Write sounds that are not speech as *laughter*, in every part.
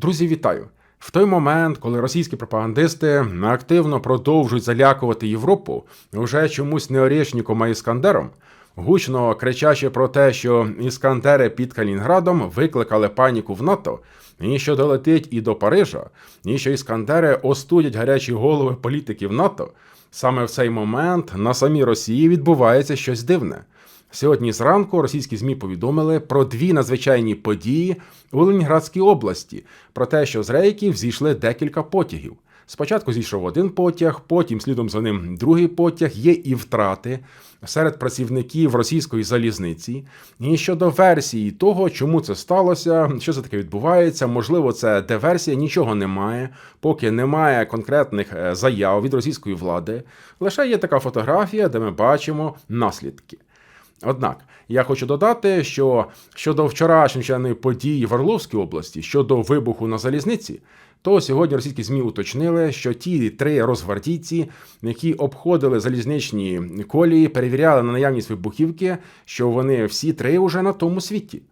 Друзі, вітаю! В той момент, коли російські пропагандисти активно продовжують залякувати Європу, вже чомусь не Орєшніком, а Іскандером, гучно кричачи про те, що іскандери під Калінградом викликали паніку в НАТО, і що долетить і до Парижа, і що іскандери остудять гарячі голови політиків НАТО, саме в цей момент на самій Росії відбувається щось дивне. Сьогодні зранку російські змі повідомили про дві надзвичайні події у Ленінградській області, про те, що з рейків зійшли декілька потягів. Спочатку зійшов один потяг, потім слідом за ним другий потяг. Є і втрати серед працівників російської залізниці. І щодо версії того, чому це сталося, що це таке відбувається, можливо, це диверсія, нічого немає, поки немає конкретних е, заяв від російської влади. Лише є така фотографія, де ми бачимо наслідки. Однак я хочу додати, що щодо вчорашньої події в Орловській області щодо вибуху на залізниці, то сьогодні російські змі уточнили, що ті три розгвардійці, які обходили залізничні колії, перевіряли на наявність вибухівки, що вони всі три вже на тому світі.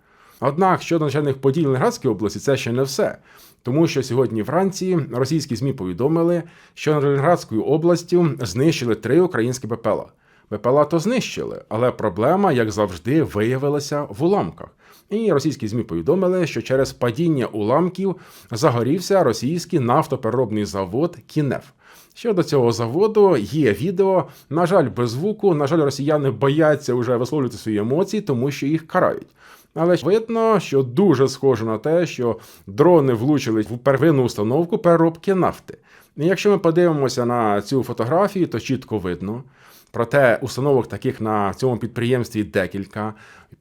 Однак щодо начальних подій Ленинградській області, це ще не все. Тому що сьогодні вранці російські ЗМІ повідомили, що над Ленинградською областю знищили три українські БПЛА. БПЛА то знищили, але проблема, як завжди, виявилася в уламках. І російські змі повідомили, що через падіння уламків загорівся російський нафтопереробний завод Кінев. Щодо цього заводу є відео. На жаль, без звуку. На жаль, росіяни бояться вже висловлювати свої емоції, тому що їх карають. Але видно, що дуже схоже на те, що дрони влучили в первинну установку переробки нафти. І якщо ми подивимося на цю фотографію, то чітко видно. Проте установок таких на цьому підприємстві декілька,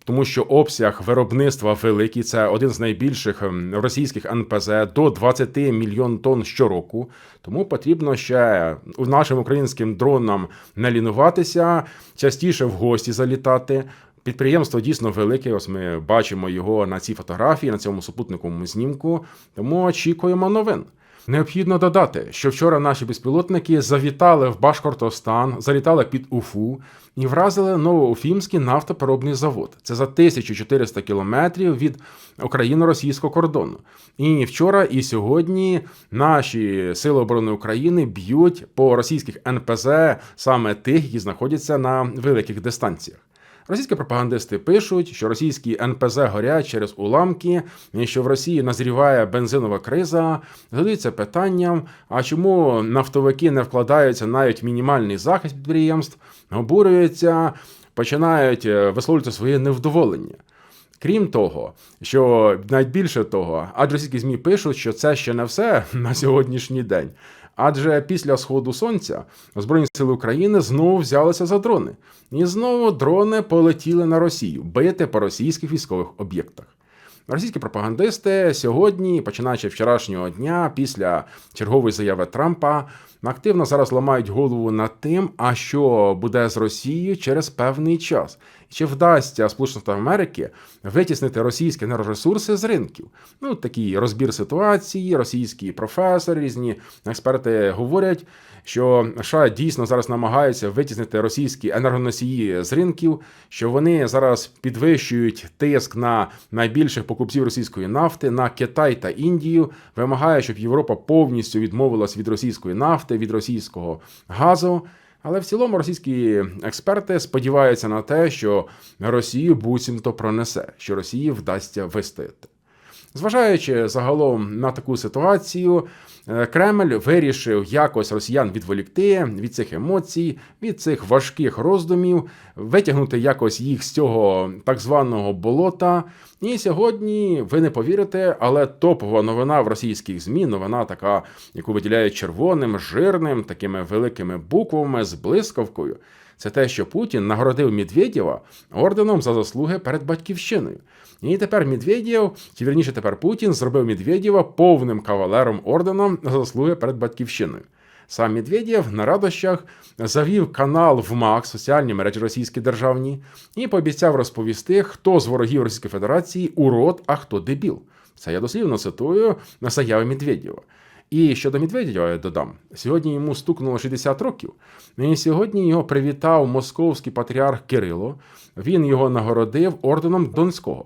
тому що обсяг виробництва великий. Це один з найбільших ем, російських НПЗ до 20 мільйон тонн щороку. Тому потрібно ще нашим українським дронам не лінуватися, частіше в гості залітати. Підприємство дійсно велике. Ось ми бачимо його на цій фотографії, на цьому супутниковому знімку. Тому очікуємо новин. Необхідно додати, що вчора наші безпілотники завітали в Башкортостан, залітали під Уфу і вразили Новоуфімський нафтопереробний завод. Це за 1400 кілометрів від україно-російського кордону. І вчора, і сьогодні наші сили оборони України б'ють по російських НПЗ саме тих, які знаходяться на великих дистанціях. Російські пропагандисти пишуть, що російські НПЗ горять через уламки, що в Росії назріває бензинова криза. Задаються питанням: а чому нафтовики не вкладаються навіть в мінімальний захист підприємств, обурюються, починають е, висловлювати своє невдоволення. Крім того, що найбільше того, адже російські змі пишуть, що це ще не все *laughs* на сьогоднішній день. Адже після сходу сонця Збройні сили України знову взялися за дрони, і знову дрони полетіли на Росію бити по російських військових об'єктах. Російські пропагандисти сьогодні, починаючи вчорашнього дня, після чергової заяви Трампа, активно зараз ламають голову над тим, а що буде з Росією через певний час, чи вдасться Сполучених Штатів Америки витіснити російські енергоресурси з ринків. Ну такий розбір ситуації, російські професори, різні експерти говорять, що США дійсно зараз намагаються витіснити російські енергоносії з ринків, що вони зараз підвищують тиск на найбільших покупців російської нафти на Китай та Індію, вимагає, щоб Європа повністю відмовилась від російської нафти, від російського газу. Але в цілому російські експерти сподіваються на те, що Росію буцімто пронесе, що Росії вдасться вистояти. Зважаючи загалом на таку ситуацію, е, Кремль вирішив якось росіян відволікти від цих емоцій, від цих важких роздумів, витягнути якось їх з цього так званого болота. І сьогодні ви не повірите, але топова новина в російських змі, новина така, яку виділяють червоним, жирним, такими великими буквами з блискавкою. Це те, що Путін нагородив Медведєва орденом за заслуги перед батьківщиною. І тепер Медведєв, чи вірніше тепер Путін, зробив Медведєва повним кавалером орденом за заслуги перед батьківщиною. Сам Медведєв на радощах завів канал в МАК, соціальні мережі російські державні, і пообіцяв розповісти, хто з ворогів Російської Федерації урод, а хто дебіл. Це я дослівно цитую на заяви Медведєва. І щодо Медведєва я додам, сьогодні йому стукнуло 60 років. І сьогодні його привітав московський патріарх Кирило. Він його нагородив орденом Донського.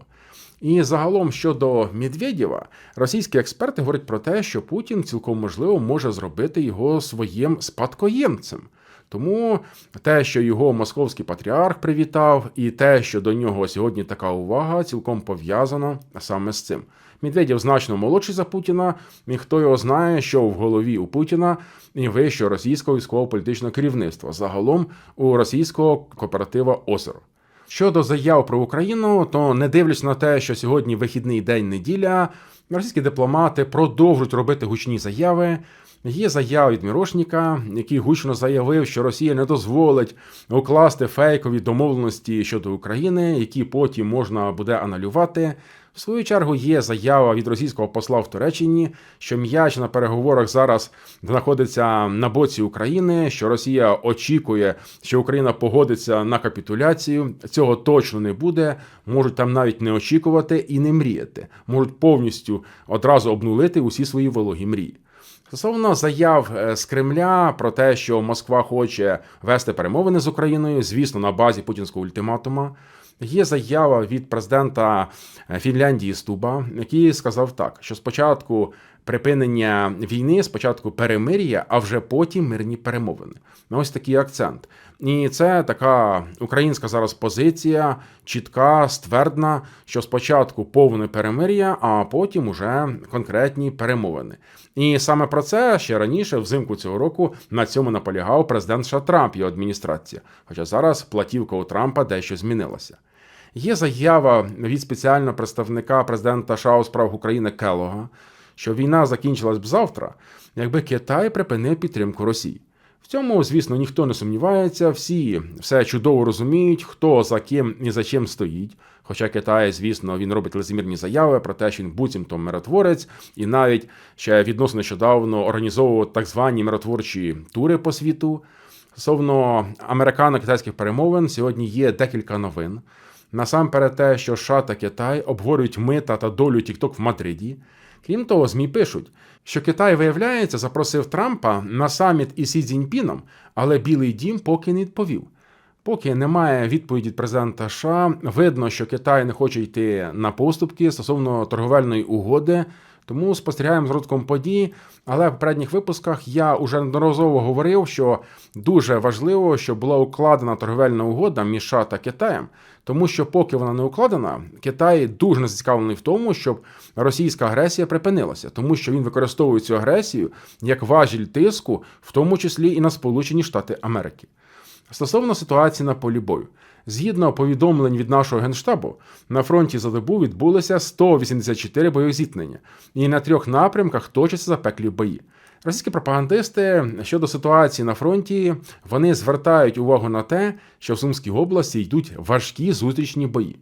І загалом щодо Медведєва, російські експерти говорять про те, що Путін цілком можливо може зробити його своїм спадкоємцем. Тому те, що його московський патріарх привітав, і те, що до нього сьогодні така увага, цілком пов'язано саме з цим. Медведєв значно молодший за Путіна, і хто його знає, що в голові у Путіна і вищого російського військово-політичного керівництва, загалом у російського кооператива Озеро. Щодо заяв про Україну, то не дивлячись на те, що сьогодні вихідний день неділя, російські дипломати продовжують робити гучні заяви. Є заява від Мірошніка, який гучно заявив, що Росія не дозволить укласти фейкові домовленості щодо України, які потім можна буде аналювати. В свою чергу є заява від російського посла в Туреччині, що м'яч на переговорах зараз знаходиться на боці України, що Росія очікує, що Україна погодиться на капітуляцію. Цього точно не буде. Можуть там навіть не очікувати і не мріяти, можуть повністю одразу обнулити усі свої вологі мрії. Стосовно заяв е, з Кремля про те, що Москва хоче вести перемовини з Україною, звісно, на базі путінського ультиматума. Є заява від президента е, Фінляндії Стуба, який сказав так: що спочатку припинення війни, спочатку перемир'я, а вже потім мирні перемовини. Ну, ось такий акцент. І це така українська зараз позиція, чітка, ствердна, що спочатку повне перемир'я, а потім уже конкретні перемовини. І саме про це ще раніше, взимку цього року, на цьому наполягав президент США Трамп і адміністрація. Хоча зараз платівка у Трампа дещо змінилася. Є заява від спеціального представника президента США у справах України Келога, що війна закінчилась б завтра, якби Китай припинив підтримку Росії. В цьому, звісно, ніхто не сумнівається, всі все чудово розуміють, хто за ким і за чим стоїть. Хоча Китай, звісно, він робить лицемірні заяви про те, що він буцімто миротворець, і навіть ще відносно нещодавно організовував так звані миротворчі тури по світу. Стосовно американо-китайських перемовин, сьогодні є декілька новин. Насамперед, те, що США та Китай обговорюють мита та долю Тікток в Мадриді. Крім того, ЗМІ пишуть, що Китай, виявляється, запросив Трампа на саміт із Сі Цзіньпіном, але Білий Дім поки не відповів. Поки немає відповіді від президента США, видно, що Китай не хоче йти на поступки стосовно торговельної угоди. Тому спостерігаємо з розвитком подій. Але в попередніх випусках я уже неодноразово говорив, що дуже важливо, щоб була укладена торговельна угода між США та Китаєм, тому що, поки вона не укладена, Китай дуже не зацікавлений в тому, щоб російська агресія припинилася, тому що він використовує цю агресію як важіль тиску, в тому числі і на Сполучені Штати Америки. Стосовно ситуації на полі бою. Згідно повідомлень від нашого генштабу, на фронті за добу відбулося 184 бойові зіткнення, і на трьох напрямках точаться запеклі бої. Російські пропагандисти щодо ситуації на фронті вони звертають увагу на те, що в Сумській області йдуть важкі зустрічні бої.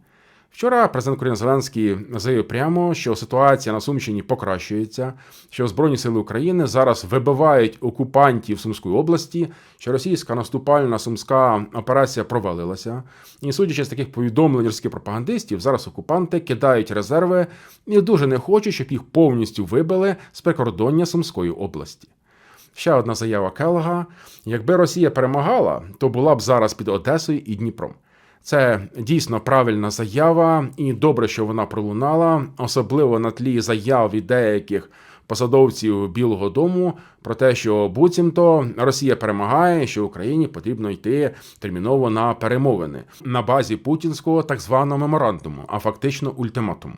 Вчора президент України Зеленський заявив прямо, що ситуація на Сумщині покращується, що Збройні сили України зараз вибивають окупантів Сумської області, що російська наступальна сумська операція провалилася. І судячи з таких повідомлень російських пропагандистів, зараз окупанти кидають резерви і дуже не хочуть, щоб їх повністю вибили з прикордоння Сумської області. Ще одна заява Келга: якби Росія перемагала, то була б зараз під Одесою і Дніпром. Це дійсно правильна заява, і добре, що вона пролунала, особливо на тлі заяв від деяких посадовців Білого Дому про те, що буцімто Росія перемагає, що Україні потрібно йти терміново на перемовини на базі путінського так званого меморандуму, а фактично ультиматуму.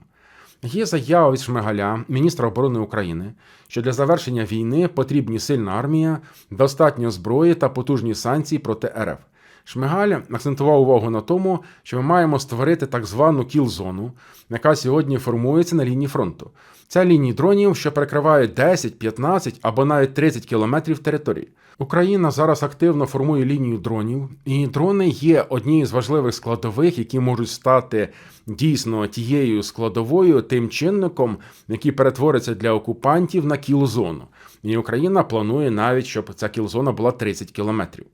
Є заява від Шмигаля, міністра оборони України, що для завершення війни потрібні сильна армія, достатньо зброї та потужні санкції проти РФ. Шмигаль акцентував увагу на тому, що ми маємо створити так звану кіл-зону, яка сьогодні формується на лінії фронту. Це лінії дронів, що перекривають 10, 15 або навіть 30 кілометрів території. Україна зараз активно формує лінію дронів, і дрони є однією з важливих складових, які можуть стати дійсно тією складовою, тим чинником, який перетвориться для окупантів на кіл-зону. І Україна планує навіть, щоб ця кіл-зона була 30 кілометрів.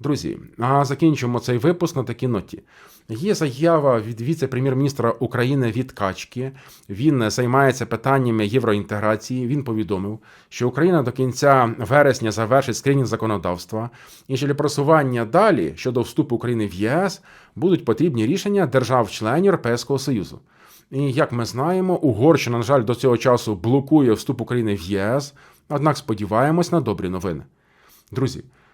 Друзі, а закінчимо цей випуск на такій ноті. Є заява від віце-прем'єр-міністра України від Качки. Він займається питаннями євроінтеграції. Він повідомив, що Україна до кінця вересня завершить скринінг законодавства, і що для просування далі щодо вступу України в ЄС будуть потрібні рішення держав-членів Європейського Союзу. І як ми знаємо, Угорщина, на жаль, до цього часу блокує вступ України в ЄС. Однак сподіваємось на добрі новини. Друзі,